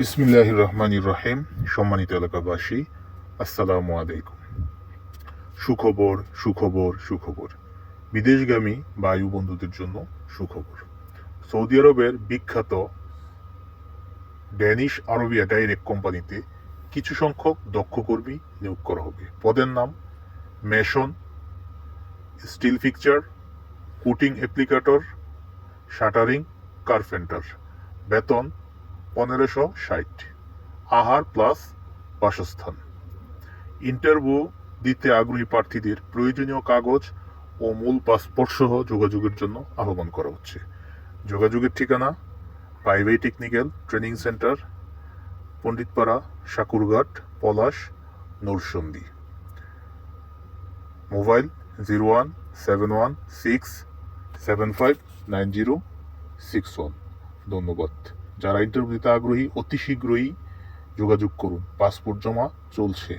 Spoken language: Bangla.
বিসমিল্লাহ রহমান রহিম সম্মানিত এলাকাবাসী, আসসালামু আলাইকুম। সুখবর সুখবর সুখবর। বিদেশগামী বায়ু বন্ধুদের জন্য সুখবর। সৌদি আরবের বিখ্যাত ড্যানিশ আরবিয়া ডাইরেক্ট কোম্পানিতে কিছু সংখ্যক দক্ষ কর্মী নিয়োগ করা হবে। পদের নাম mason, steel fixture, coating applicator, shuttering, carpenter, বেতন পনেরোশো ষাট। আহার প্লাস বাসস্থান। ইন্টারভিউ দিতে আগ্রহী প্রার্থীদের প্রয়োজনীয় কাগজ ও মূল পাসপোর্ট সহ যোগাযোগের জন্য আহ্বান করা হচ্ছে। যোগাযোগের ঠিকানা পাইভাই technical training centre, Panditpara, Sakurghat, Palash, Narsingdi. Mobile zero one seven one six seven five nine zero six one. ধন্যবাদ। যারা ইন্টারভিউ দিতে আগ্রহী অতি শীঘ্রই যোগাযোগ করুন। পাসপোর্ট জমা চলছে।